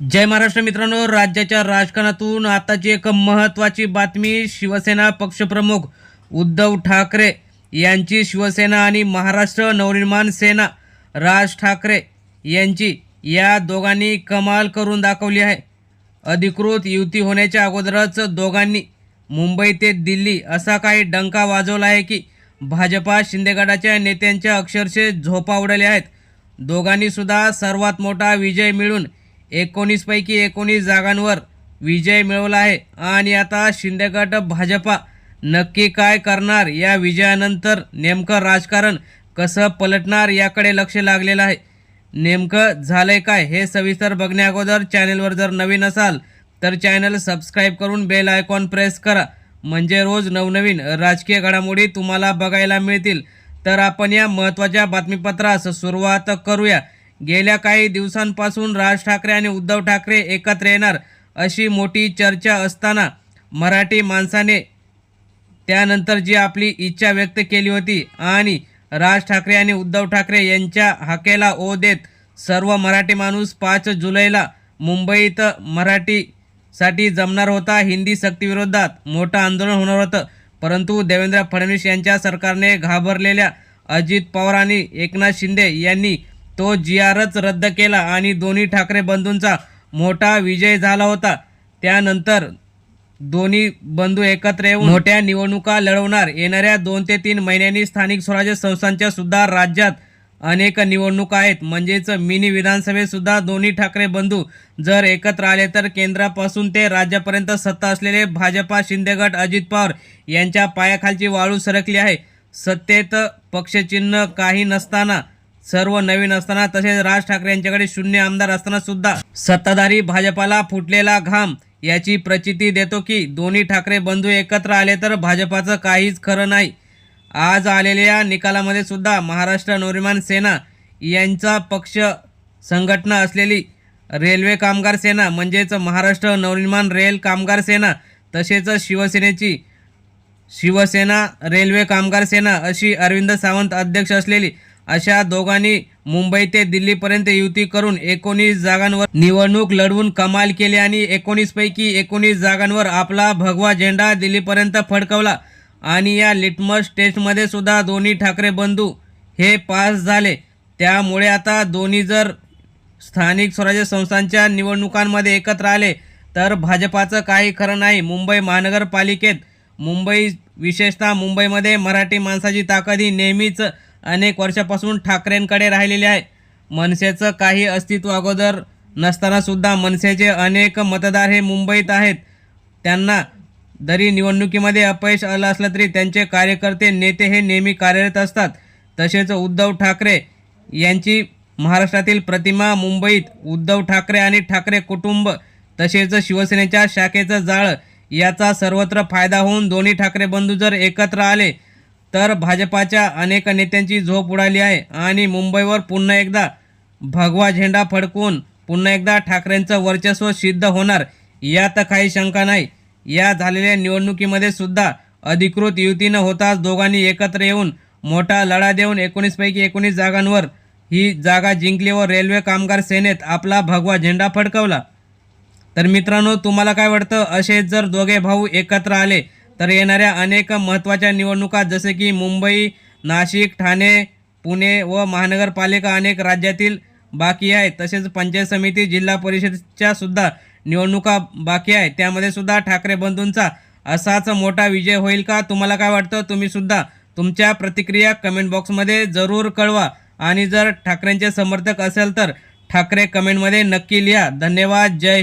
जय महाराष्ट्र मित्रांनो राज्याच्या राजकारणातून आताची एक महत्त्वाची बातमी शिवसेना पक्षप्रमुख उद्धव ठाकरे यांची. शिवसेना आणि महाराष्ट्र नवनिर्माण सेना राज ठाकरे यांची या दोघांनी कमाल करून दाखवली आहे. अधिकृत युती होण्याच्या अगोदरच दोघांनी मुंबई ते दिल्ली असा काही डंका वाजवला आहे की भाजपा शिंदेगडाच्या नेत्यांच्या अक्षरशः झोपा उडाल्या आहेत. दोघांनीसुद्धा सर्वात मोठा विजय मिळून एकोणीसपैकी एकोणीस जागांवर विजय मिळवला आहे. आणि आता शिंदेगट भाजपा नक्की काय करणार या विजयानंतर नेमकं राजकारण कसं पलटणार याकडे लक्ष लागलेलं आहे. नेमकं झालंय काय हे सविस्तर बघण्याअगोदर चॅनेलवर जर नवीन असाल तर चॅनल सबस्क्राईब करून बेल आयकॉन प्रेस करा. म्हणजे रोज नवनवीन राजकीय घडामोडी तुम्हाला बघायला मिळतील. तर आपण या महत्त्वाच्या बातमीपत्रास सुरुवात करूया. गेल्या काही दिवसांपासून राज ठाकरे आणि उद्धव ठाकरे एकत्र येणार अशी मोठी चर्चा असताना मराठी माणसाने त्यानंतर जी आपली इच्छा व्यक्त केली होती आणि राज ठाकरे आणि उद्धव ठाकरे यांच्या हाकेला ओ देत सर्व मराठी माणूस पाच जुलैला मुंबईत मराठीसाठी जमणार होता. हिंदी सक्तीविरोधात मोठं आंदोलन होणार होतं. परंतु देवेंद्र फडणवीस यांच्या सरकारने घाबरलेल्या अजित पवार आणि एकनाथ शिंदे यांनी तो जी आरच रद्द केला आणि दोन्ही ठाकरे बंधूंचा मोठा विजय झाला होता. त्यानंतर दोन्ही बंधू एकत्र येऊन मोठ्या निवडणुका लढवणार. येणाऱ्या दोन ते तीन महिन्यांनी स्थानिक स्वराज्य संस्थांच्या सुद्धा राज्यात अनेक निवडणुका आहेत. म्हणजेच मिनी विधानसभेत सुद्धा दोन्ही ठाकरे बंधू जर एकत्र आले तर केंद्रापासून ते राज्यापर्यंत सत्ता असलेले भाजपा शिंदेगट अजित पवार यांच्या पायाखालची वाळू सरकली आहे. सत्तेत पक्षचिन्ह काही नसताना सर्व नवीन असताना तसेच राज ठाकरे यांच्याकडे शून्य आमदार असताना सुद्धा सत्ताधारी भाजपाला फुटलेला घाम याची प्रचिती देतो की दोन्ही ठाकरे बंधू एकत्र आले तर भाजपाचं काहीच खरं नाही. आज आलेल्या निकालामध्ये सुद्धा महाराष्ट्र नवनिर्माण सेना यांचा पक्ष संघटना असलेली रेल्वे कामगार सेना म्हणजेच महाराष्ट्र नवनिर्माण रेल कामगार सेना तसेच शिवसेनेची शिवसेना रेल्वे कामगार सेना अशी अरविंद सावंत अध्यक्ष असलेली अशा दोघांनी मुंबई ते दिल्लीपर्यंत युती करून एकोणीस जागांवर निवडणूक लढवून कमाल केली आणि एकोणीस पैकी एकोणीस जागांवर आपला भगवा झेंडा दिल्लीपर्यंत फडकवला. आणि या लिटमस टेस्टमध्ये सुद्धा दोन्ही ठाकरे बंधू हे पास झाले. त्यामुळे आता दोन्ही जर स्थानिक स्वराज्य संस्थांच्या निवडणुकांमध्ये एकत्र आले तर भाजपाचं काही खरं नाही. मुंबई महानगरपालिकेत मुंबई विशेषतः मुंबईमध्ये मराठी माणसाची ताकद ही नेहमीच अनेक वर्षापासून ठाकरेंकडे राहिलेले आहे. मनसेचं काही अस्तित्व अगोदर नसतानासुद्धा मनसेचे अनेक मतदार हे मुंबईत आहेत. त्यांना जरी निवडणुकीमध्ये अपयश आलं असलं तरी त्यांचे कार्यकर्ते नेते हे नेहमी कार्यरत असतात. तसेच उद्धव ठाकरे यांची महाराष्ट्रातील प्रतिमा मुंबईत उद्धव ठाकरे आणि ठाकरे कुटुंब तसेच शिवसेनेच्या शाखेचं जाळं याचा सर्वत्र फायदा होऊन दोन्ही ठाकरे बंधू जर एकत्र आले तर भाजपाच्या अनेक नेत्यांची झोप उडाली आहे आणि मुंबईवर पुन्हा एकदा भगवा झेंडा फडकवून पुन्हा एकदा ठाकरेंचं वर्चस्व सिद्ध होणार यात काही शंका नाही. या झालेल्या निवडणुकीमध्ये सुद्धा अधिकृत युती न होताच दोघांनी एकत्र येऊन मोठा लढा देऊन एकोणीसपैकी एकोणीस जागांवर ही जागा जिंकली व रेल्वे कामगार सेनेत आपला भगवा झेंडा फडकवला. तर मित्रांनो तुम्हाला काय वाटतं? असे जर दोघे भाऊ एकत्र आले तर येणाऱ्या अनेक महत्त्वाच्या निवडणुका जसे की मुंबई नाशिक ठाणे पुणे व महानगरपालिका अनेक राज्यातील बाकी आहे तसेच पंचायत समिती जिल्हा परिषदच्या सुद्धा निवडणुका बाकी आहे त्यामध्ये सुद्धा ठाकरे बंधूंचा असाच मोठा विजय होईल का? तुम्हाला काय वाटतं? तुम्ही सुद्धा तुमच्या प्रतिक्रिया कमेंट बॉक्समध्ये जरूर कळवा. आणि जर ठाकरेंचे समर्थक असेल तर ठाकरे कमेंटमध्ये नक्की लिहा. धन्यवाद. जय